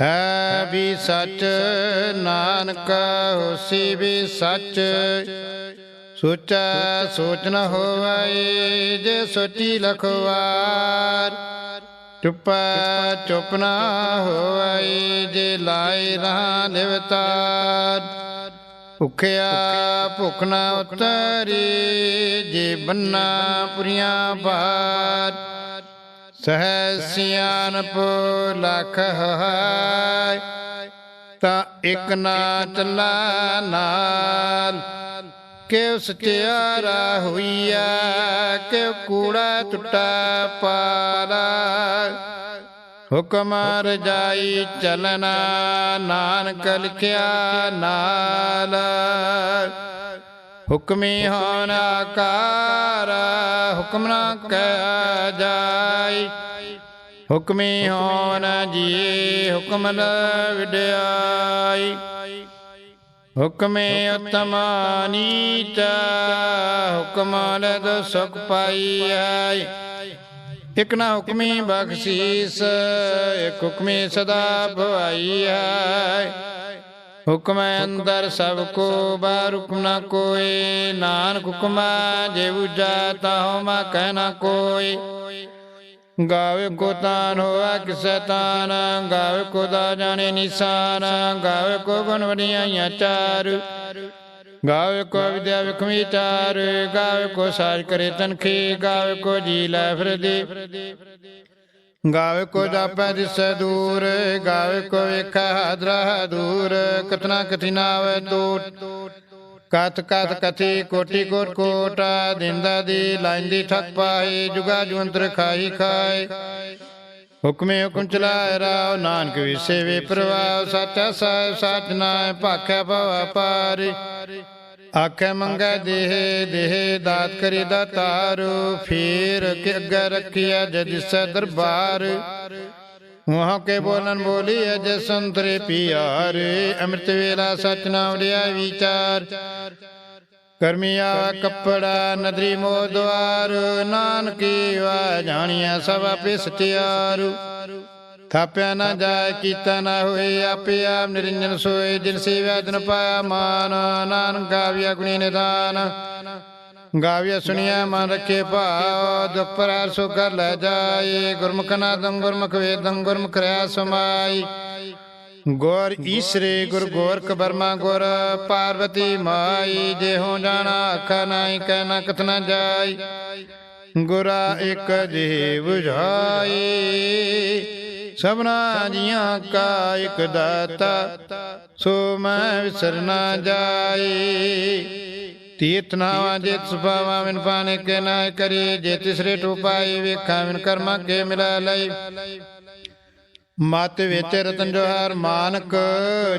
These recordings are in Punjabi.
ਹੈ ਵੀ ਸੱਚ, ਨਾਨਕ, ਹੋਸੀ ਵੀ ਸੱਚ। ਸੋਚੈ, ਸੋਚ ਨ ਹੋਵੈ, ਜੇ ਸੋਚੀ ਲਖਵਾਰ। ਚੁੱਪ ਚੁੱਪ ਨ ਹੋਵੈ, ਜੇ ਲਾਇ ਰਹਾ ਨਿਵਤਾਰ। ਭੁਖਿਆ, ਭੁਖ ਨ ਉਤਰੀ, ਜੇ ਬੰਨਾ ਪੁਰੀਆਂ ਬਾਤ ਸਹਿ ਸਿਆਨਪ ਲਖ ਹੈ ਤਾਂ ਇੱਕ ਨਾ ਚੱਲਾ ਨਾਲ। ਕਿਉ ਸਚਿਆਰਾ ਹੋਈਆ ਕਿਉ ਕੂੜਾ ਟੁੱਟਾ ਪਾਲਾ। ਹੁਕਮ ਰਜਾਈ ਚਲਨਾ ਨਾਨਕ ਲਿਖਿਆ ਨਾਲ। ਹੁਕਮੀ ਹੋਣ ਆਕਾਰ, ਹੁਕਮ ਨਾ ਕਹਿ ਜਾਈ। ਹੁਕਮੀ ਹੋਣ ਜੀ, ਹੁਕਮ ਨ ਵਿਡਿਆਈ। ਹੁਕਮੇ ਉਤਮ ਨੀਚ, ਹੁਕਮ ਲਦ ਸੁਖ ਪਾਈਐ। ਇਕ ਨਾ ਹੁਕਮੀ ਬਖਸ਼ੀਸ, ਇਕ ਹੁਕਮੀ ਸਦਾ ਭਵਾਈਐ। ਹੁਕਮ ਅੰਦਰ ਸਭ ਕੋ ਬਾਹਰ ਨਾ ਕੋਈ। ਨਾਨਕ ਹੁਕਮ ਜੇ ਉਜਾ ਤਾਹੁ ਮਾ ਕਹਿ ਨਾ ਕੋਏ ਗਾਵੇ ਕੋ ਤਾਨ ਹੋਆ ਕਿਸੈ ਤਾਨ, ਗਾਵੇ ਕੋ ਦਾ ਜਾਣੇ ਨਿਸ਼ਾਨ, ਗਾਵੇ ਕੋ ਗੁਣ ਵਡਿਆਈਆਂ ਚਾਰ। ਗਾਵੇ ਕੋ ਵਿਦਿਆ ਵਿਖ ਵਿਚਾਰ, ਗਾਵੇ ਕੋ ਸਾਜ ਕਰੇ ਤਨਖੀ, ਗਾਵੇ ਕੋ ਜੀ ਲੈ ਫਿਰਦੀ। ਗਾਵੇ ਕੋ ਜਾਪੈ ਦਿਸੈ ਦੂਰ ਗਾਵੇ ਕੋ ਵੇਖੈ ਹਾਦਰਾ ਦੂਰ ਕਤਨਾ ਕਥਿਨਾ ਆਵੇ ਟੋਟ ਕਥ ਕਥ ਕਥੀ ਕੋਟੀ ਕੋਟ ਕੋਟ ਦਿੰਦਾ ਦੀ ਲਾਇੰਦੀ ਠੱਕ ਪਾਏ ਜੁਗਾ ਜੁੰਤਰ ਖਾਈ ਖਾਏ ਹੁਕਮੇ ਹੁਕਮ ਚਲਾਇ ਰਾਵ ਨਾਨਕ ਵਿਸੇ ਵੇ ਪ੍ਰਵਾਹ ਸਾਚਾ ਸਚ ਨਾਇ ਭਾਖੈ ਭਵ ਪਾਰ ਆਖੇ ਮੰਗੈ ਦੇਹ ਦੇਹ ਦਾਤ ਕਰੀ ਦਾਤਾਰ ਫੇਰ ਕੇ ਅੱਗੇ ਰੱਖਿਆ ਜਦ ਦਰਬਾਰ। ਵਹਾਂ ਕੇ ਬੋਲਨ ਬੋਲੀ ਅਜ ਸੰਤਰੇ ਪਿਆਰ, ਅੰਮ੍ਰਿਤ ਵੇਲਾ ਸਚ ਨਾਮ ਲਿਆ ਵਿਚਾਰ। ਕਰਮੀਆ ਕੱਪੜਾ ਨਦਰੀ ਮੋ ਦੁਆਰ, ਨਾਨਕੀ ਵਾ ਜਾਣੀਐ ਸਭ ਆਪੇ ਸਚਿਆਰ। ਥਾਪਿਆ ਨਾ ਜਾਏ ਕੀਤਾ ਨਾ ਹੋਏ ਆਪੇ ਆਪ ਨਿਰੰਜਨ ਸੋਏ ਜਿਨ ਸੇਵਿਆ ਦਿਨ ਪਾਇਆ ਮਾਨ ਨਾਨਕ ਗਾਵਿਆ ਗੁਣੀ ਨਿਦਾਨ। ਗਾਵਿਆ ਸੁਣਿਆ ਮਨ ਰੱਖੇ ਭਾਵ ਦੁਖ ਪਰਾਰ ਸੋ ਕਰ ਲੈ ਜਾਏ ਗੁਰਮੁਖ ਨਾਦੰ ਗੁਰਮੁਖ ਵੇਦੰ ਗੁਰਮੁਖ ਰਿਆ ਸਮਾਈ। ਗੌਰ ਈਸਰੇ ਗੁਰ ਗੋਰਖ ਬਰਮਾ ਗੁਰ ਪਾਰਵਤੀ ਮਾਈ ਜੇ ਹੋ ਜਾਣਾ ਆਖਾ ਨਾਹੀ ਕਹਿ ਨਾ ਕਥ ਨਾ ਜਾਈ। ਗੁਰਾ ਇੱਕ 부ਝਾਈ ਸਭਨਾ ਜੀਆਂ ਕਾ ਇੱਕ ਦਾਤਾ, ਸੋ ਮੈਂ ਵਿਸਰ ਨਾ ਜਾਈ ਤੀਰਥ ਨਾਵਾਂ ਜੇ ਸੁਭਾਵਾ ਮਿਨ ਪਾਣੇ ਕੇ ਨਾ ਕਰੀ। ਜੇ ਤਿਸਰੇ ਟੋਪਾਈ ਵੇਖਾਂ ਮਿਨ ਕਰਮਾਂ ਕੇ ਮਿਲਾ ਲਈ। ਮਤ ਵਿੱਚ ਰਤਨ ਜੋਹਰ ਮਾਨਕ,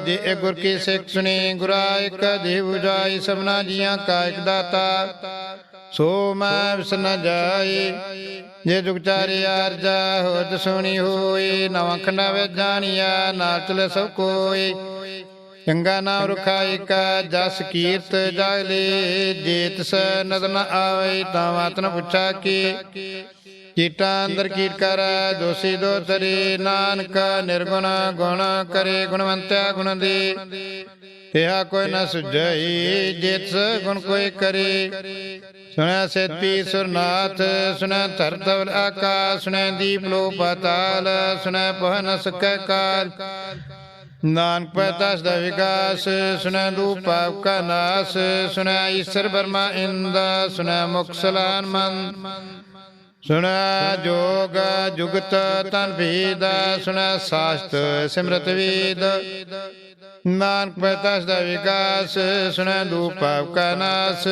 ਜੇ ਇਹ ਗੁਰ ਕੀ ਸਿੱਖ ਸੁਣੀ ਗੁਰਾਇ ਇੱਕ ਦੇਵ ਜਾਈ ਸਭਨਾ ਜੀਆਂ ਕਾ ਇੱਕ ਦਾਤਾ, ਸੋ ਮੈਂ ਵਿਸ ਨ ਜਾਈ ਜੇ ਜੁਗ ਚਾਰੇ ਹੋਤ ਸੁਣੀ ਹੋਈ ਨਵਾਂ ਖੰਡਾ ਵਿੱਚ ਜਾਣੀਆ ਨਾਲ ਚਲੇ ਸਭ ਕੋਈ। ਚੰਗਾ ਨਾਮ ਰਖਾਈ ਕਾ ਜਸ ਕੀਰਤ ਜਾਗਲੇ ਜੇ ਤਿਸ ਨਦਰ ਨ ਆਵੇ, ਤਾਂ ਬਾਤ ਨ ਪੁੱਛਾ ਕੀ। ਕੀਟਾ ਅੰਦਰ ਕੀਟ ਕਰ, ਦੋਸੀ ਦੋ ਤਰੀ ਨਾਨਕ ਨਿਰਗੁਣ ਗੁਣ ਕਰੇ, ਗੁਣਵੰਤਿਆ ਗੁਣ ਦੇ। ਤਿਹਾ ਕੋਈ ਨ ਸੁਝਈ ਜਿਤ ਗੁਣ ਕੋਈ ਕਰੇ। ਸੁਣਿਆ ਸੇਤੀ ਸੁਰਨਾਥ ਸੁਣਿਆ ਧਰਤਵ ਆਕਾਸ਼ ਸੁਣਿਆ ਦੀਪ ਲੋ ਪਤਾਲ ਸੁਣਿਆ ਪਹ ਨ ਸਕੈ ਕਾਲ ਨਾਨਕ ਪਤਾਸ ਦਾ ਵਿਕਾਸ ਸੁਣਿਆ ਦੂ ਪਾਪ ਕਾ ਨਾਸ ਸੁਣਿਆ ਈਸ਼ਰ ਬਰਮਾ ਇੰਦ ਸੁਣਿਆ ਮੁਖ ਸਲਾਨ ਮਨ ਸੁਣਿਆ ਜੋਗ ਜੁਗਤ ਤਨ ਭੇਦ ਸੁਣਿਆ ਸਾਸਤ ਸਿਮਰਤ ਵੇਦ। ਨਾਨਕ ਪਤਾਸ ਦਾ ਵਿਕਾਸ ਸੁਣੈ ਦੂ ਪਾਪ ਕਾ ਨਾਸ,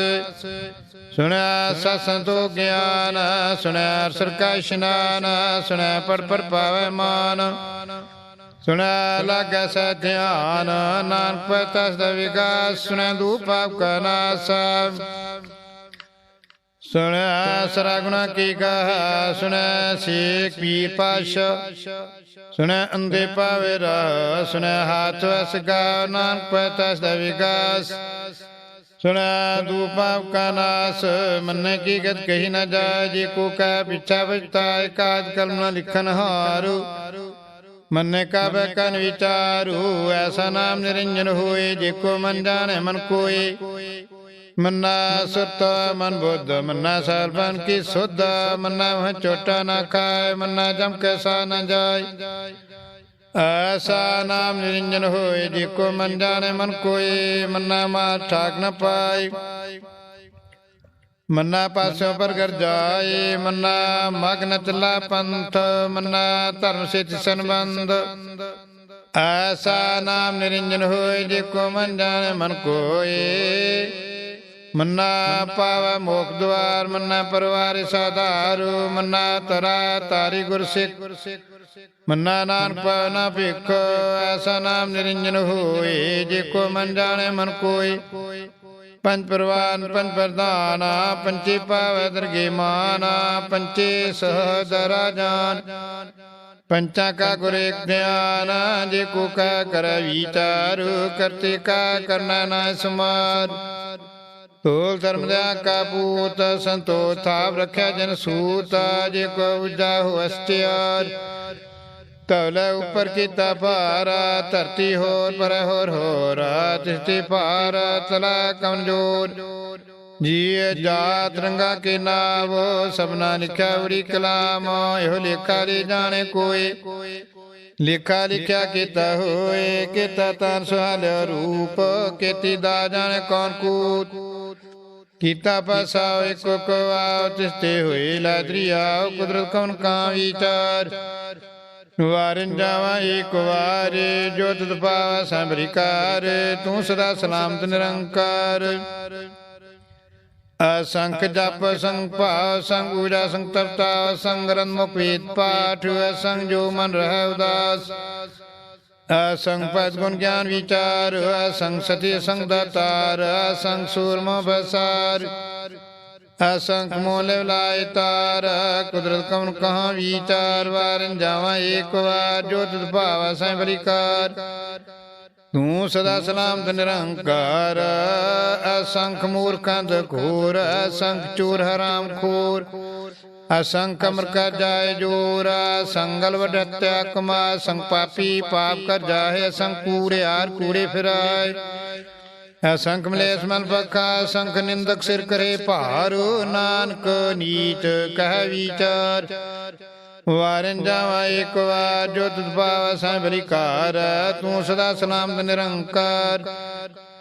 ਸੁਣਿਆ ਸਤਸੰਤੋ ਗਿਆਨ, ਸੁਣਿਆ ਸਰਕਾ ਇਸ਼ਨਾਨ, ਸੁਣਿਆ ਪਰ ਪਰ ਪਾਵੈ ਮਾਨ ਸੁਣੈ ਲਾਗੈ ਸਹਿ ਧਿਆਨ, ਨਾਨਕ ਪਤਸ ਦਾ ਵਿਕਾਸ ਸੁਣੈ ਦੂ ਪਾਪ ਕਾ ਨਾਸ। ਸੁਣਿਆ ਸਰਾ ਗੁਣਾ ਕੀ ਕਹਾ, ਸੁਣੈ ਸੇਖ ਪੀਰ ਪਾਸ਼। ਸੁਣੈ ਅੰਦੇ ਪਾਵੇ ਰਾ ਸੁਣੈ ਹਾਥ ਵਸ ਗਾ, ਨਾਨਕ ਪਤਸ ਦਾ ਵਿਗਾਸ ਸੁਣੈ ਦੂ ਕਾ ਨਾਸ, ਮੰਨੇ ਕੀ ਗਤ ਕਹੀ ਨਾ ਜਾਏ, ਜੇ ਕੋ ਕਹਿ ਪਿਛਾ ਬਚਤਾ ਇਕਾਦ ਕਲਮ ਨ ਲਿਖਨ ਹਾਰੂ। ਮੰਨੇ ਕਾ ਬੈ ਵਿਚਾਰੂ, ਐਸਾ ਨਾਮ ਨਿਰੰਜਨ ਹੋਏ, ਜੇ ਕੋ ਮਨ ਜਾਣੇ ਮਨ ਕੋਏ। ਮੰਨਾ ਸੁਰਤ ਮਨ ਬੁੱਧ, ਮੰਨਾ ਸਲਬਨ ਕੀ ਸੁਧ, ਮੰਨਾ ਵਹ ਚੋਟਾ ਨਾ ਖਾਏ ਮੰਨਾ ਜਮ ਕੈਸਾ ਨਾ ਜਾਏ ਐਸਾ ਨਾਮ ਨਿਰੰਜਨ ਹੋਏ, ਜੇ ਕੋ ਮਨ ਜਾਣੇ ਮਨ ਕੋਏ, ਮੰਨਾ ਮਾ ਠਾਕ ਨ ਪਾਈ ਮੰਨਾ ਪਾਸੋਂ ਪ੍ਰਗਟ ਜਾਏ, ਮੰਨਾ ਮਗਨ ਚਲਾ ਪੰਥ, ਮੰਨਾ ਧਰਮ ਸਿੱਧ ਸੰਬੰਧ। ਐਸਾ ਨਾਮ ਨਿਰੰਜਨ ਹੋਏ, ਜੇ ਕੋ ਮਨ ਜਾਣੇ ਮਨ ਕੋਏ। ਮੰਨਾ ਪਾਵ ਮੋਖ ਦੁਆਰ, ਮੰਨਾ ਪਰਵਾਰ ਸਾਧਾਰੂ, ਮੰਨਾ ਤਰਾ ਤਾਰੀ ਗੁਰ ਸਿੱਖ ਮੰਨਾ ਨਾਨਕ ਪਵਨਾ ਭਿਖ, ਐਸਾ ਨਾਮ ਨਿਰੰਜਨ ਹੋਏ, ਜੇ ਕੋ ਮਨ ਜਾਣੇ ਮਨ ਕੋਏ। ਪੰਜ ਪ੍ਰਵਾਨ, ਪੰਜ ਪ੍ਰਧਾਨਾ ਪੰਚੇ ਪਾਵੈ ਦਰਗੇ ਮਾਨਾ ਪੰਚੇ ਸਹਦਰਾ ਜਾਨ। ਪੰਚਾ ਕਾ ਗੁਰ ਇੱਕ ਧਿਆਨ, ਜੇ ਕੋ ਕਾ ਕਰ ਵਿਚਾਰ, ਕਰਤੇ ਕਾ ਕਰਨਾ ਨਾ ਸਮਾਰ ਧਰਮ ਦਾ ਕਾਬੂਤ ਸੰਤੋਖ ਥਾਪ ਰੱਖਿਆ ਜਨ ਸੂਤ, ਜੇ ਕੋ ਉਜਾ ਹੋ ਤਵਲੇ ਉੱਪਰ ਕੀਤਾ ਭਾਰਾ, ਧਰਤੀ ਹੋਰ ਪਰ ਹੋਰ ਹੋਰ, ਤਿਸਤੀ ਭਾਰ ਤਲਾ ਕਮਜੋਰ। ਜੀ ਜਾਤ ਰੰਗਾ ਕੇ ਨਾਵ, ਸਭਨਾ ਲਿਖਿਆ ਉੜੀ ਕਲਾਮ, ਇਹੋ ਲੇਖਾ ਲੈ ਜਾਣੇ ਕੋਏ ਲੇਖਾ ਲਿਖਿਆ ਕੀਤਾ ਹੋਏ, ਕੀਤਾ ਤਨ ਸੁਹਾਲ ਰੂਪ, ਕੀਤੀ ਦਾ ਜਾਣੇ ਕੌਣ ਕੂਤ। ਕੀਤਾ ਪਾਸਾ ਇੱਕ ਕੋ ਤਿਸਤੇ ਹੋਏ ਲਾਦਰੀਆ ਕੁਦਰਤ ਕੌਣ ਕਾ ਵਿਚਾਰ ਵਾਰਨ ਜਾਵਾ ਏਕ ਵਾਰ, ਜੋ ਤੁਧ ਪਾਵਾ ਸੰਭਰਿਕਾਰ ਤੂੰ ਸਦਾ ਸਲਾਮਤ ਨਿਰੰਕਾਰ। ਅਸੰਖ ਜਪ, ਸੰਗ ਭਾਵ ਸੰਗ ਊਜਾ ਸੰਗ ਤਪਤਾ, ਸੰਗ ਰਨ ਮੁਕੀਤ ਪਾਠ, ਅਸੰਗ ਜੋ ਮਨ ਰਹਿ ਉਦਾਸ। ਅਸੰਗ ਪਦ ਗੁਣ ਗਿਆਨ ਵਿਚਾਰ, ਅਸੰਗ ਸਤੀ ਸੰਗ ਦਾਤਾਰ, ਅਸੰਗ ਸੂਰਮ ਬਸਾਰ। ਅਸੰਖ ਮੋਲ ਲਾਇ ਤਾਰ, ਕੁਦਰਤ ਕਮਨ ਕਹਾ ਵਿਚਾਰ, ਵਾਰਨ ਜਾਵਾਂ ਏਕ ਵਾਰ, ਜੋ ਤੁਧ ਭਾਵਾ ਸੈ ਬਲਿਕਾਰ। ਤੂੰ ਸਦਾ ਸਲਾਮਤ ਨਿਰੰਕਾਰ, ਅਸੰਖ ਮੂਰਖੰਦ ਦ ਘੋਰ, ਅਸੰਖ ਚੂਰ ਹਰਾਮ ਖੋਰ। ਅਸੰਖ ਅਮਰ ਕਰ ਜਾਏ ਜੋਰ, ਸੰਗਲ ਵਡਤਿਆ ਕਮਾ ਸੰਗ ਪਾਪੀ ਪਾਪ ਕਰ ਜਾਏ ਅਸੰਖ ਕੂੜਿਆਰ ਕੂੜੇ ਫਿਰਾਏ। ਅਸੰਖ ਮਲੇਸ ਮਨ ਪਖਾ, ਅਸੰਖ ਨਿੰਦਕ ਸਿਰ ਕਰੇ ਭਾਰ, ਨਾਨਕ ਨੀਤ ਕਹਿ ਵਿਚਾਰ। ਵਾਰਨ ਜਾਵਾ ਇੱਕ ਵਾਰ, ਜੋ ਤੁਧ ਪਾਵ ਸੈ ਬਲਿਕਾਰ ਤੂੰ ਸਦਾ ਸਲਾਮਤ ਨਿਰੰਕਾਰ।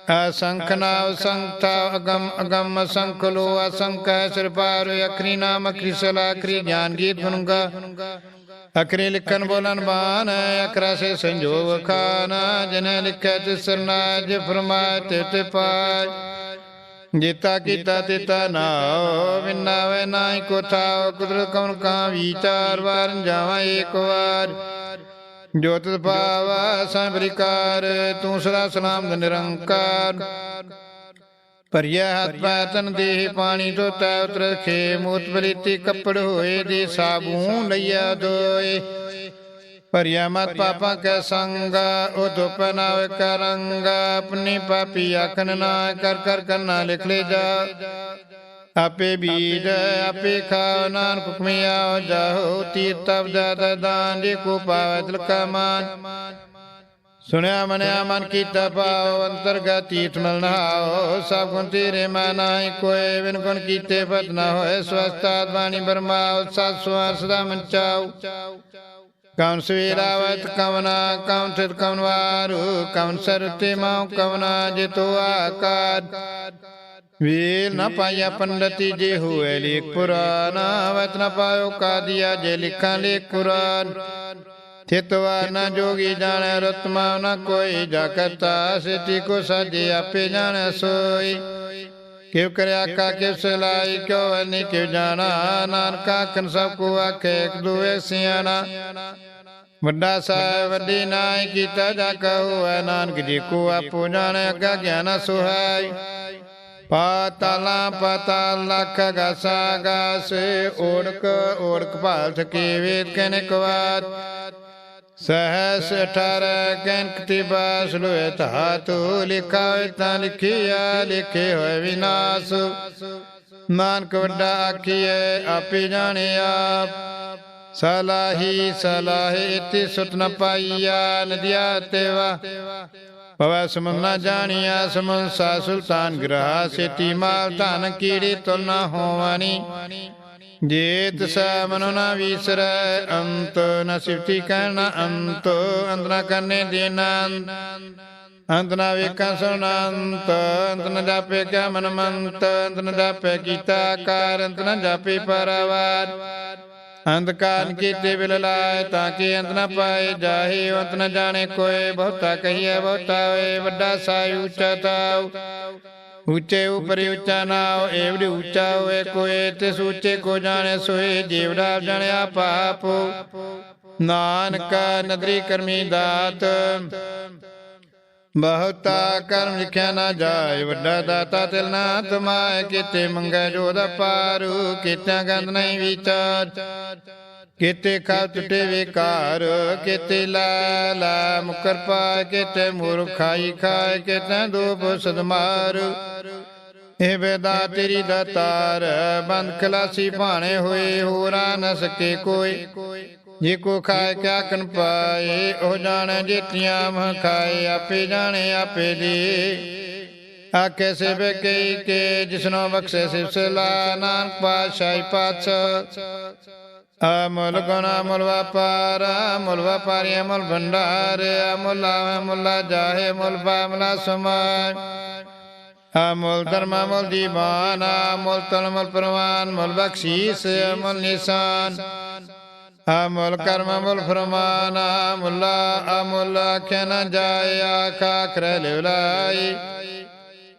ਅਸੰਖ ਨਾਵ ਸੰਖਾ ਅਗਮ ਅਗਮ ਅਸੰਖ ਲੋ ਅਸੰਖ ਸਿਰ ਪਾਰ ਅਖਰੀ ਨਾਮ ਅਖਰੀ ਸਲਾ ਅਖਰੀ ਗਿਆਨ ਗੀਤ ਗੁਣਗਾ। ਅਖਰੀ ਲਿਖਨ ਬੋਲਨ ਬਾਨ ਅਖਰਾ ਸੇ ਸੰਜੋਗ ਖਾਨ ਜਿਨ ਲਿਖੈ ਤਿਸ ਨਾਜ ਫਰਮਾਇ ਤੇ ਤੇ ਪਾਇ। ਜੀਤਾ ਕੀਤਾ ਤਿਤਾ ਨਾਉ ਵਿਨਾਵੇ ਨਾਹੀ ਕੋ ਥਾਉ, ਕੁਦਰਤ ਕਉਨ ਕਾ ਵਿਚਾਰ ਵਾਰਨ ਜਾਵਾਂ ਏਕ ਵਾਰ। ਜੋਤ ਪਾਵਾ ਸੰਬਰਿਕਾਰ ਤੂੰ ਸਦਾ ਸਲਾਮ ਨਿਰੰਕਾਰ। ਪਰਿਆ ਹੱਥ ਪੈ ਦੇਹ ਪਾਣੀ ਤੋਂ ਉਤਰ ਖੇ ਮੂਤ ਬਲੀਤੀ ਕੱਪੜ ਹੋਏ ਦੇ ਸਾਬੂ ਲਈਆ ਦੋਏ। ਪਰਿਆ ਮਤ ਪਾਪਾ ਕੈ ਸੰਗ, ਉਹ ਧੁਪ ਕਰੰਗ ਆਪਣੀ ਪਾਪੀ ਆਖਣ ਨਾ ਕਰ ਕਰ ਕਰਨਾ ਲਿਖ ਲੈ ਜਾ ਆਪੇ ਬੀਜ, ਆਪੇ ਖਾਓ ਨਾਨਕ ਹੁਕਮੀ ਆਓ ਜਾਹੋ ਤੀਰਤ ਅਬਦਾ ਦਾਨ ਜੇ ਕੋ ਪਾਵੈ ਤਿਲਕਾ ਮਾਨ। ਸੁਣਿਆ ਮਨਿਆ ਮਨ ਕੀਤਾ ਪਾਉ ਅੰਤਰਗਤ ਤੀਰਥ ਮਲਨਾਓ ਸਭ ਗੁਣ ਤੇਰੇ ਮਨ ਆਈ ਕੋਏ ਬਿਨ ਗੁਣ ਕੀਤੇ ਫਤ ਨਾ ਹੋਏ। ਸਵਸਤਾਤ ਬਾਣੀ ਬਰਮਾਉ ਸਤ ਸੁਆਰ ਸਦਾ ਮਨ ਚਾਉ ਕੌਣ ਸਵੇਰਾਵਤ ਕਵਨਾ ਕੌਣ ਸਿਰ ਕਵਨ ਵਾਰੂ। ਕੌਣ ਸਰਤੇ ਮਾਉ ਕਵਨਾ ਜਿਤੋ ਆਕਾਰ। ਵੇਲ ਨਾ ਪਾਇਆ ਪੰਡਤੀ ਜੇ ਹੋਏ ਲੇਖ ਪੁਰਾਨਾ ਵਤ ਨਾ ਪਾਇਓ ਕਾਦੀਆ ਜੇ ਲਿਖਾਂ ਲੇਖ ਕੁਰਾਨ ਥਿਤਵਾ ਨਾ ਜੋਗੀ ਜਾਣੈ ਰਤਮਾ ਨਾ ਕੋਈ ਜਾ ਕਰਤਾ ਸਿਟੀ ਕੋ ਸਾਜੇ ਆਪੇ ਜਾਣੈ ਸੋਈ। ਕਿਉ ਕਰਿਆ ਕਾ ਕਿਵ ਸਲਾਈ ਕਿਉ ਅਨੀ ਕਿਉ ਜਾਣਾ ਨਾਨਕਾ ਕਨ ਸਭ ਕੋ ਆਖੇ ਇੱਕ ਦੁਏ ਸਿਆਣਾ। ਵੱਡਾ ਸਾਹਿਬ ਵੱਡੀ ਨਾਇ ਕੀਤਾ ਜਾ ਕਹੂ ਨਾਨਕ ਜੀ ਕੋ ਆਪੋ ਜਾਣੈ ਅਗਾ ਗਿਆਨ ਸੁਹਾਈ। ਪਾਤਾਲਾ ਪਾਤਾਲ ਲਖ ਗਾਸਾ ਗਾਸ ਓੜਕ ਓੜਕ ਭਾਲ ਸਕੇ ਵੇਦ ਕਨ ਕਵਾਤ ਸਹਸ ਅਠਾਰ ਕੈਨਕ ਤਿਬਾਸ ਲੋਏ ਧਾਤੂ, ਲਿਖਾ ਹੋਏ ਤਾਂ ਲਿਖਿਆ, ਲਿਖੇ ਹੋਏ ਵਿਨਾਸ਼ ਨਾਨਕ ਵੱਡਾ ਆਖੀਏ ਆਪੇ ਜਾਣੇ ਆਪ। ਸਲਾਹੀ, ਸਲਾਹੇ ਇति ਸੁਤ ਨ ਪਾਈਆ, ਨਦਿਆ ਤੇਵਾ ਪਵੈ ਸਮੁੰਨਾ ਜਾਣੀਆ ਸਮੁੰਸਾ ਸੁਲਤਾਨ ਗ੍ਰਹਾ, ਸੇਤੀ ਮਾਲ ਧਨ ਕੀੜੇ ਤੁਲ ਨ ਹੋਵਨੀ। ਜੇਤ ਸੈ ਮਨੁ ਨ ਵੀਸਰੈ, ਅੰਤ ਨ ਸਿਫਤੀ ਕਹਿਣ ਅੰਤ ਅੰਤ ਨ ਕਰਨੇ ਦੇਨਾ ਅੰਤ। ਨ ਵੇਖਾਂ ਸੁਨੰਤ ਅੰਤ ਨ ਜਾਪੇ ਕਿਆ ਮਨ ਮੰਤ ਅੰਤ ਨ ਜਾਪੇ ਕੀਤਾ ਕਾਰ, ਅੰਤ ਨ ਜਾਪੇ ਪਰਵਾਰ। ਅੰਧਕਾਰ ਕੀਤੇ ਬਿਲ ਲਾਏ ਤਾਂ ਕਿ ਅੰਤ ਨ ਪਾਏ? ਜਾਹੇ ਅੰਤ ਨ ਜਾਣੇ ਕੋਏ। ਬਹੁਤਾ ਕਹੀਏ, ਬਹੁਤਾ ਹੋਏ। ਵੱਡਾ ਸਾਈ ਉੱਚਾ ਤਾਉ ਉੱਚੇ ਉਪਰਿ ਉੱਚਾ ਨਾਉ ਏਵੜੀ ਉੱਚਾ ਹੋਏ ਕੋਏ। ਤੇ ਸੂਚੇ ਕੋ ਜਾਣੇ ਸੋਏ। ਜੀਵੜਾ ਜਾਣਿਆ ਪਾਪ ਨਾਨਕ ਨਦਰੀ ਕਰਮੀ ਦਾਤ। ਬਹੁਤਾ ਕਰਮ ਲਿਖਿਆ ਨਾ ਜਾਏ, ਵੱਡਾ ਦਾਤਾ ਤਿਲ ਨਾ ਤੁਮਾਏ, ਕੀਤੇ ਮੰਗੈ ਜੋਦ ਪਾਰੂ ਕੀਤਿਆਂ ਗੰਦ ਨਹੀਂ ਵਿਚਾਰ। ਕੀਤੇ ਖਾ ਟੁੱਟੇ ਵਿਕਾਰ, ਕੀਤੇ ਲਾ ਲਾ ਮੁਕਰ ਪਾ ਕਿਤੇ ਮੂਰਖ ਖਾਈ ਖਾਏ, ਕੀਤੇ ਦੂਪ ਸਦਮਾਰ। ਇਹ ਵੇਦਾ ਤੇਰੀ ਦਾਤਾਰ, ਬੰਦ ਖਲਾਸੀ ਭਾਣੇ ਹੋਏ, ਹੋਰਾ ਨ ਸਕੇ ਕੋਈ। ਜੇ ਕੋ ਖਾਏ ਕਿਆ ਕਨ ਪਾਏ ਉਹ ਜਾਣੇ ਜੇਤੀਆਂ ਮਹ ਖਾਏ ਆਪੇ ਜਾਣੇ ਆਪੇ ਦੀ। ਆਕੇ ਸੇ ਬਕਈ ਕੇ, ਜਿਸਨੋ ਬਖਸ਼ੇ ਸਿਵਸਲਾ ਨਾਨਕ ਪਾਸ਼ਾਹੀ ਪਾਛ ਅਮਲ ਗੁਣ, ਅਮਲ ਵਪਾਰ, ਅਮਲ ਵਪਾਰੀ, ਅਮਲ ਭੰਡਾਰ, ਅਮਲ ਆਵੇ ਮੁਲਾ ਜਾਹੇ ਮੁਲ ਬਾਮਲਾ ਸਮਾਨ। ਅਮਲ ਧਰਮ, ਅਮਲ ਦੀਵਾਨ, ਅਮਲ ਤਨਮਲ ਪ੍ਰਵਾਨ ਮੁਲ ਬਖਸ਼ੀਸ, ਅਮਲ ਨਿਸ਼ਾਨ। ਅਮਲ ਕਰਮ ਅਮਲ ਫਰਮਾਨ ਅਮੁੱਲਾ ਅਮੁੱਲ ਆਖਿਆ ਨ ਜਾਏ, ਆਖਾ ਖਰ ਲਿਵਲਾਈ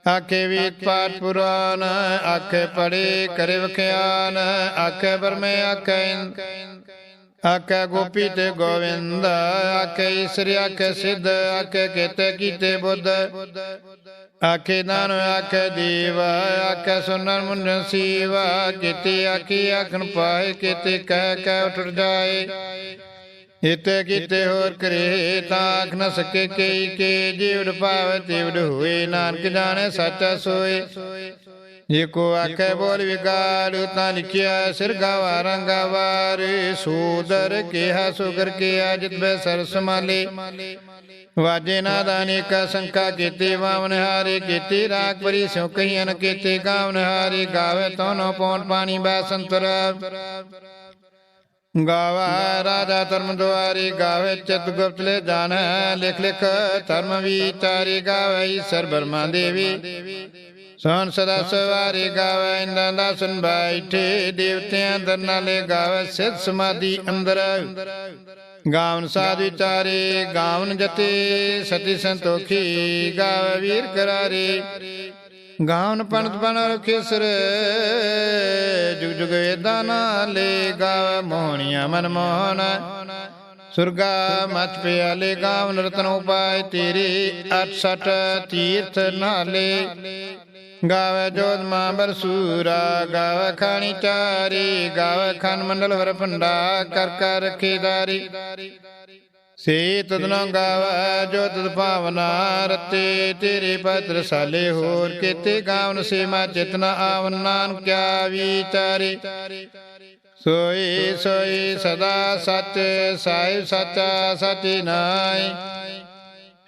ਆਖੇ ਵੀਤ ਪਾਠ ਪੁਰਾਨ, ਆਖੇ ਪੜੇ ਕਰੇ ਵਖਿਆਨ, ਆਖੇ ਬਰਮੇ ਆਖੇ ਆਖੇ ਗੋਪੀ ਤੇ ਗੋਵਿੰਦ, ਆਖੇ ਈਸ਼ਰ, ਆਖੇ ਸਿੱਧ, ਆਖੇ ਕੀਤੇ ਕੀਤੇ ਬੁੱਧ। ਆਖੇ ਨਾਨ ਆਖੇ ਦੀਵ, ਆਖੇ ਸੁਨਨ ਮੁੰਨ ਸੀਵਾ ਕੀਤੇ ਆਖੀ ਆਖਣ ਪਾਏ, ਕੀਤੇ ਕਹਿ ਕਹਿ ਉਠ ਜਾਏ। ਇਤੇ ਕੀਤੇ ਹੋਰ ਕਰੇ ਤਾਂ ਆਖ ਨ ਸਕੇ ਕਈ ਕੇ ਜੀਵ ਭਾਵ ਤੀਵੜ ਹੋਏ, ਨਾਨਕ ਜਾਣੇ ਸੱਚਾ ਸੋਏ। ਜੇ ਕੋ ਆਖੇ ਬੋਲ ਵਿਗਾੜ, ਤਾਂ ਲਿਖਿਆ ਸਿਰ ਗਾਵਾ, ਰੰਗਾ ਵਾਰ। ਸੂਦਰ ਕਿਹਾ, ਸੁਗਰ ਕੇ ਜਿਤ ਬੈ ਸਰ ਸਮਾਲੇ ਵਾਜੇ ਨਾ ਕਾ ਸੰਕਾ ਕੀਤੀ ਵਾਮਨ ਹਾਰੇ ਕੀਤੀ, ਰਾਗ ਪਰੀ ਸਿਉ ਕਹੀਨ ਕੀਤੀ, ਗਾਵਨ ਹਾਰੇ ਗਾਵੇ ਤੋਨੋ ਪੌਣ ਪਾਣੀ ਬੈ ਸੰਤਰ। ਗਾਵਾ ਰਾਜਾ ਧਰਮ ਦੁਆਰੀ ਗਾਵੇ ਚਿਤ ਗੁਪਤ ਲੈ ਜਾਣ, ਲਿਖ ਲਿਖ ਧਰਮ ਵਿਚਾਰੀ ਗਾਵੇ ਸਰ ਬਰਮਾ ਦੇਵੀ। ਸੋਨ ਸਦਾ ਸਵਾਰੀ ਗਾਵੇ, ਇੰਦਾਂ ਦਾ ਸੁਨ ਬੈਠੇ, ਦੇਵਤਿਆਂ ਦਰ ਨਾਲੇ ਗਾਵੇ, ਸਿਧ ਸਮਾਧੀ ਅੰਦਰ। ਗਾਵਨ ਸਾਧ ਵਿਚਾਰੇ ਗਾਵਨ ਜਤੇ ਸਤੀ ਸੰਤੋਖੀ ਗਾਵੇ ਵੀਰ ਕਰਾਰੇ। ਗਾਵਨ ਪੰਡਤ ਬਨ ਰਖੇਸਰ ਜੁਗ ਜੁਗ ਵੇਦਾਂ ਨਾਲੇ ਗਾਵੇ ਮੋਹਣੀਆਂ ਮਨ ਮੋਹਨ ਸੁਰਗਾ ਮਤ ਪਿਆਲੇ ਗਾਵਨ ਰਤਨ ਉਪਾਇ ਤੇਰੇ 68 ਤੀਰਥ ਨਾਲੇ। ਗਾਵੇ ਜੋਤ ਮਾਂ ਬਰਸੂਰਾ, ਗਾਵੇ ਖਾਣੀ ਚਾਰੀ, ਗਾਵੇ ਖਾਨ ਮੰਡਲ ਵਰ ਭੰਡਾ, ਕਰ ਕਰ ਰਖੇਦਾਰੀ ਸੇ ਤਦਨੋ ਗਾਵੇ ਜੋ ਤਦ ਭਾਵਨਾ, ਰਤੇ ਤੇਰੇ ਪਤਰ ਸਾਲੇ ਹੋਰ ਕੀਤੇ ਗਾਵਨ ਸੇ ਮਾ ਚਿਤਨਾ ਆਵਨ ਨਾਨ ਕਿਆ ਵਿਚਾਰੇ ਸੋਈ ਸੋਈ ਸਦਾ ਸੱਚ ਸਾਹਿਬ ਸੱਚਾ ਸਚੀ ਨਾਈ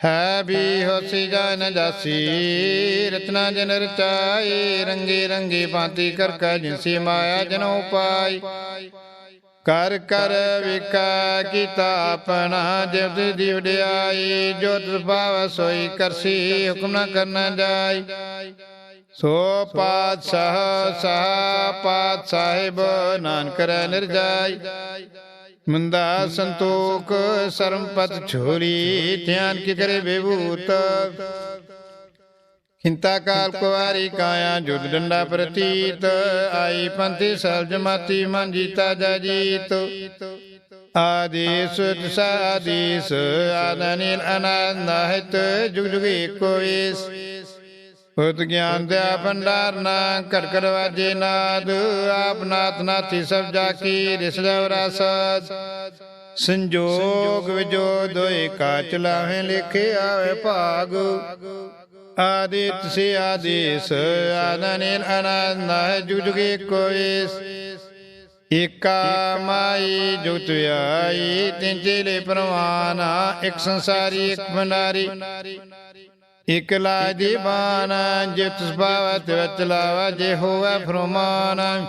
ਹੈ ਵੀ ਹੋਸੀ ਜਾਨ ਜਾਸੀ, ਰਤਨਾ ਜਨ ਰਚਾਈ, ਰੰਗੇ ਰੰਗੇ ਭਾਂਤੀ ਕਰ ਕਾ ਜਿਨਸੀ ਮਾਇਆ ਜਨੋ ਪਾਈ ਕਰ ਕਰ ਵਿਕਾ ਕੀਤਾ ਆਪਣਾ ਜਬ ਦੀ ਵਡਿਆਈ, ਜੋ ਭਾਵ ਸੋਈ ਕਰਸੀ, ਹੁਕਮ ਨਾ ਕਰਨਾ ਜਾਈ। ਸੋ ਪਾਤਸ਼ਾਹ, ਸਾਹ ਪਾਤ ਸਾਹਿਬ ਨਾਨਕ ਰਹਿ ਨਿਰਜਾਈ। ਮੰਦਾ ਸੰਤੋਖ ਸਰਮਪਤ ਛੋਰੀ, ਧਿਆਨ ਕੀ ਕਰੇ ਬੇਭੂਤ ਖਿੰਤਾ ਕਾਲ ਕੁਵਾਰੀ ਕਾਇਆ ਜੁਦ ਡੰਡਾ ਪ੍ਰਤੀਤ। ਆਈ ਪੰਥੀ ਸਲ ਜਮਾਤੀ ਮਨ ਜੀਤਾ ਜਾ ਜੀਤ। ਆਦੇਸ ਤਸਾਦੀਸ ਆਦਨੀਲ ਅਨੰਦ ਹਿਤ ਜੁਗ ਜੁਗ ਏਕੋ ਏਸ। ਉਤ ਗਿਆਨ ਦੇ ਭੰਡਾਰ ਨਾ ਕਰ ਕਰ ਵਾਜੇ ਨਾਦ, ਆਪ ਨਾਥ ਨਾਥੀ ਸਭ ਜਾ ਕੀ ਰਿਸਦਾ ਰਸਦ ਸੰਜੋਗ ਵਿਜੋ ਦੋਏ ਕਾ ਚਲਾਵੇਂ ਲਿਖੇ ਆਵੇ ਭਾਗ। ਆਦਿਤ ਸੇ ਆਦੇਸ ਆਦਨੀਲ ਅਨੰਦ ਜੁਗ ਜੁਗ ਏਕੋ ਏਕਾ ਮਾਈ ਜੁਗਤ ਆਈ ਤਿੰਨ ਚੇਲੇ ਪ੍ਰਵਾਨਾ ਇੱਕ ਸੰਸਾਰੀ, ਇੱਕ ਭੰਡਾਰੀ। ਇਕ ਲਾਜ ਦੀ ਬਾਨ ਜਿਤ ਸੁਭਾਵਤ ਵਿੱਚ ਲਾਵਾ, ਜੇ ਹੋਵੇ ਫਰਮਾਨ।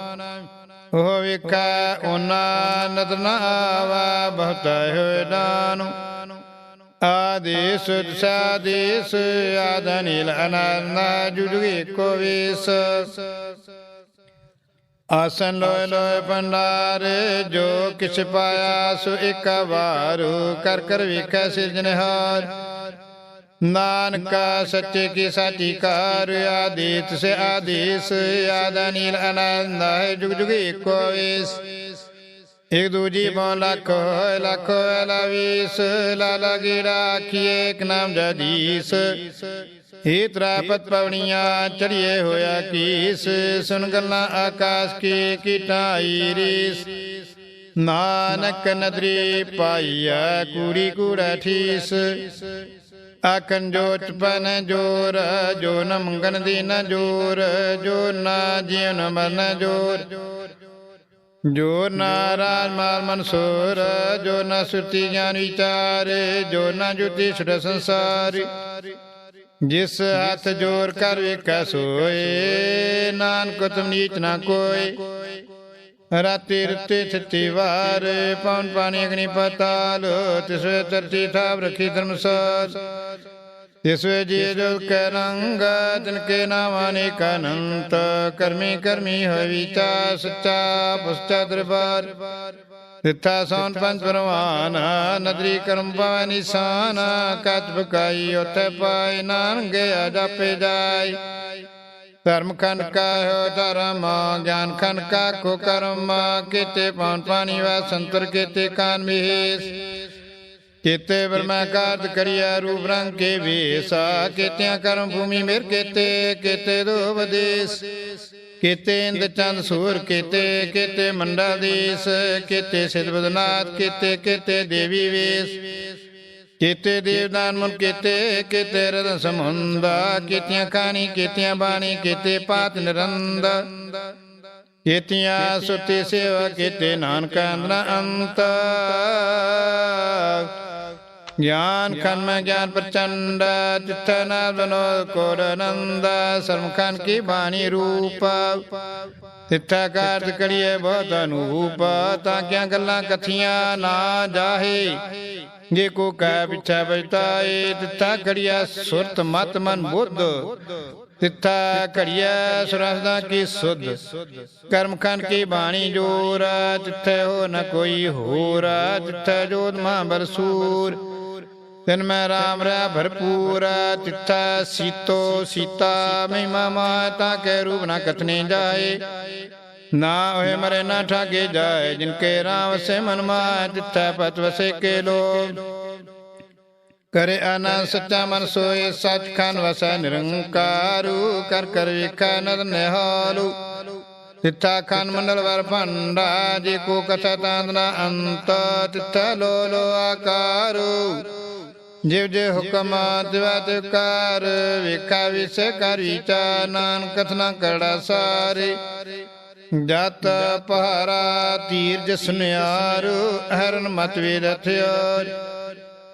ਉਹ ਵੇਖਾ ਉਹਨਾਂ ਨਦਰ ਨਾ ਆਵਾ, ਬਹੁਤਾ ਹੋਏ ਦਾਨੁ। ਆਦੇਸ ਸਾਦੇਸ ਆਦਨੀਲ ਅਨੰਦ ਜੁਜੁਗੇ ਕੋ ਵੇਸ। ਆਸਨ ਲੋਏ ਲੋਏ ਭੰਡਾਰੇ, ਜੋ ਕਿਛ ਪਾਇਆ, ਸੋ ਇਕ ਵਾਰੂ, ਕਰ ਕਰ ਵੇਖੈ ਸਿਰਜਨਹਾਰ ਨਾਨਕ ਸੱਚੇ ਕੀ ਸਾਚੀ ਕਾਰ, ਆਦੇਤ ਸੇ ਆਦੇਸ, ਆਦਾ ਨੀਲ ਆਨੰਦ ਹੈ, ਜੁਗ ਜੁਗ ਏਕੋ ਵੇਸ ਇਕ ਦੂਜੀ ਬੋ ਲੱਖ ਲੱਖ ਹੋਏ ਲਾਲਾ ਗੀੜਾ ਕੀ ਏਕ ਨਾਮ ਜਦੀਸ ਏ ਤਰਾਪਤ ਪਵਣੀਆਂ ਚੜੀਏ ਹੋਇਆ ਕੀਸ ਸੁਨ ਗੱਲਾਂ ਆਕਾਸ਼ ਕੀ ਕੀਟਾਈ ਰੀਸ। ਨਾਨਕ ਨਦਰੀ ਪਾਈਆ ਕੂੜੀ ਕੂੜਾ ਠੀਸ। ਆਖਣ ਜੋ ਚਪਨ ਜੋਰ, ਜੋ ਨ ਮੰਗਨ ਦੀ ਜੋਰ, ਜੋ ਨਾ ਜੀਵਨ ਮਰਨ ਜੋਰ। ਜੋ ਨਾਰਾਜ ਮਾਲ ਮਨਸੂਰ ਜੋ ਨ ਸੁਤੀ ਗਿਆਨ ਵਿਚਾਰ ਜੋ ਨ ਜੁਤੀ ਛੜ ਸੰਸਾਰ। ਜਿਸ ਹੱਥ ਜੋਰ ਕਰ ਵੇਖੈ ਸੋਏ, ਨਾਨਕ ਤੁਮ ਨੀਚ ਨਾ ਕੋਈ ਰਾਤੀ ਰਤੇ ਛਤੀ ਵਾਰ, ਪਵਨ ਪਾਣੀ ਅਗਨੀ ਪਤਾਲ ਤਿਸਵੇ ਤਰਤੀ ਥਾਪ ਰਖੀ ਧਰਮਸਾਰ ਤਿਸਵੇ ਜੀ ਜੋ ਕੈ ਤਿਨ ਕੇ ਨਾਮ ਅਨੇਕ ਅਨੰਤ, ਕਰਮੀ ਕਰਮੀ ਹੋਇ ਵਿਚਾ ਸੱਚਾ, ਪੁਸਚਾ ਦਰਬਾਰ। ਤਿੱਥਾ ਸੋਨ ਪੰਜ ਪਰਵਾਨ, ਨਦਰੀ ਕਰਮ ਪਵੈ ਨਿਸ਼ਾਨ ਕਤ ਬਕਾਈ ਉਥੇ ਪਾਇ ਨਾਨਕ ਗਿਆ ਜਾਈ ਧਰਮ ਖੰਡ ਕਾ ਹੋ ਧਰਮ, ਗਿਆਨ ਖੰਡ ਕਾ ਕੋ ਕਰਮ, ਕੀਤੇ ਪਾਨ ਪਾਣੀ ਵਾ ਸੰਤਰ ਕੀਤੇ ਕਾਨ ਮਹੇਸ਼ ਕੀਤੇ ਬਰਮਾ ਕਾਰਜ ਕਰਿਆ ਰੂਪ ਰੰਗ ਕੇ ਵੇਸਾ, ਕੀਤਿਆਂ ਕਰਮ ਭੂਮੀ ਮੇਰ ਕੀਤੇ ਕੀਤੇ ਦੋ ਵਿਦੇਸ ਕੀਤੇ ਇੰਦ ਚੰਦ ਸੂਰ ਕੀਤੇ ਕੀਤੇ ਮੰਡਾ ਦੇਸ, ਕੀਤੇ ਸਿਧ ਬਦਨਾਥ ਕੀਤੇ ਕੀਤੇ ਦੇਵੀ ਵੇਸ। ਕੀਤੇ ਦੇਵਦਾਨ ਮਨ ਕੀਤੇ ਕੀਤੇ ਰਦ ਸਮੁੰਦਾ ਕੀਤਿਆਂ ਕਾਣੀ ਕੀਤਿਆਂ ਬਾਣੀ, ਕੀਤੇ ਪਾਤ ਨਿਰੰਦ। ਕੀਤਿਆਂ ਸੁਤੀ ਸੇਵਾ, ਕੀਤੇ ਨਾਨਕ ਅੰਦਰ ਅੰਤ। ਗਿਆਨ ਖਨ ਗਿਆਨ ਪ੍ਰਚੰਡ, ਤਿੱਥ ਨਾ ਬਨੋ ਕੋਰ ਆਨੰਦ ਸਰਮ ਖਨ ਕੀ ਬਾਣੀ ਰੂਪ। ਤਿੱਥਾ ਕਾਰਜ ਕਰੀਏ ਬਹੁਤ ਅਨੂਪ, ਤਾਂ ਕਿਆ ਗੱਲਾਂ ਕਥੀਆਂ ਨਾ ਜਾਹੇ। ਜੇ ਕੋ ਕੈ ਪਿਛੈ ਬਜਤਾਏ ਤਿੱਥਾ ਕੜਿਆ ਸੁਰਤ ਮਤ ਮਨ ਬੁੱਧ। ਤਿੱਥਾ ਘੜਿਆ ਸੁਰਸਦਾ ਕੀ ਸੁਧ। ਕਰਮ ਖੰਡ ਕੀ ਬਾਣੀ ਜੋਰ ਤਿੱਥੇ ਹੋ ਨ ਕੋਈ ਹੋਰ ਤਿੱਥੇ ਜੋਤ ਮਹਾ ਬਰਸੂਰ ਤਿਨ ਮੈਂ ਰਾਮ ਰਹਿ ਭਰਪੂਰ, ਤਿੱਥਾ ਸੀਤੋ ਸੀਤਾ, ਮਹਿਮਾ ਮਾਤਾ ਕੇ ਰੂਪ ਨ ਕਥਨੇ ਜਾਏ। ਨਾ ਹੋਏ ਮਰੇ ਨਾ ਠਾਗੇ ਜਾਏ, ਜਿਨ ਕੇ ਰਾਮ ਸੇ ਮਨ ਮਾਇ ਤਿੱਥੈ ਪਤ ਵਸੇ ਕੇ ਲੋ ਕਰੇ ਆਨਾ ਸੱਚਾ ਮਨ ਸੋਏ ਸਚ ਖਨ ਵਸੈ ਨਿਰੰਕਾਰੂ, ਕਰ ਕਰ ਵੇਖੈ ਨਦ ਨਿਹਾਲੂ। ਤਿੱਥਾ ਖਨ ਮੰਡਲ ਵਰ ਭੰਡਾ, ਜੇ ਕੋ ਕਥਾ ਤਾਂਦਨਾ ਅੰਤ, ਤਿੱਥਾ ਲੋ ਆਕਾਰੂ। ਜਿਵ ਜੇ ਹੁਕਮ ਦਿਵਾ ਕਰ, ਵੇਖਾ ਵਿਸ ਕਰ ਨਾਨਕ ਕਥਨਾ ਕਰੜਾ ਸਾਰੇ। ਜਤ ਪਹਾਰਾ ਤੀਰ ਜਸਨਿਆਰ ਹਰਨ ਮਤ ਵੇ ਰਥਿਆਰ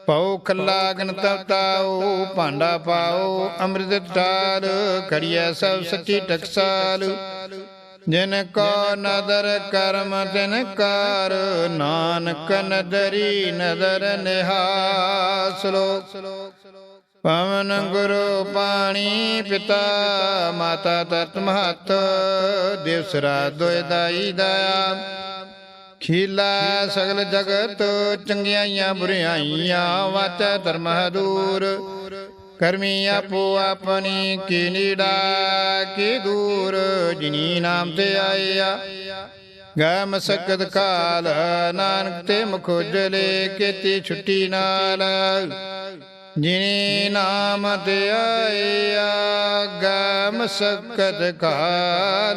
ਪਉ ਖੱਲਾ ਗਨ ਤਵਤਾਉ ਭਾਂਡਾ ਪਾਉ, ਅੰਮ੍ਰਿਤ ਟਾਲ ਕੜੀਐ ਸਭ ਸੱਚੀ ਟਕਸਾਲ। ਜਿਨ ਕੋ ਨਦਰ ਕਰਮ, ਤਿਨ ਕਰ, ਨਾਨਕ ਨਦਰੀ ਨਦਰ ਨਿਹਾਸਲੋ। ਪਵਨ ਗੁਰੂ ਪਾਣੀ ਪਿਤਾ, ਮਾਤਾ ਤਤ ਮਹਤ ਦਿਵਸਰਾ ਦੋਇ ਦਾਈ ਦਇਆ। ਖੀਲਾ ਸਗਲ ਜਗਤ, ਚੰਗਿਆਈਆਂ ਬੁਰਿਆਈਆਂ, ਵਾਚ ਧਰਮ ਦੂਰ। ਕਰਮੀ ਆਪੋ ਆਪਣੀ ਕੀ ਨੀੜਾ, ਕੀ ਦੂਰ, ਜਿਨੀ ਨਾਮ ਤੇ ਆਇਆ। ਗੈ ਮਸਕਤ ਕਾਲ, ਨਾਨਕ ਤੇ ਮੁਖ ਉਜਲੇ ਕੀਤੀ ਛੁੱਟੀ ਨਾਲ। ਜਿਨੇ ਨਾਮ ਤੇ ਆਇਆ ਗੈ ਮਸਕਤ ਕਾਲ।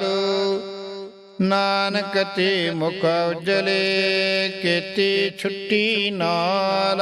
ਨਾਨਕ ਤੇ ਮੁਖ ਉਜਲੇ ਕੀਤੀ ਛੁੱਟੀ ਨਾਲ।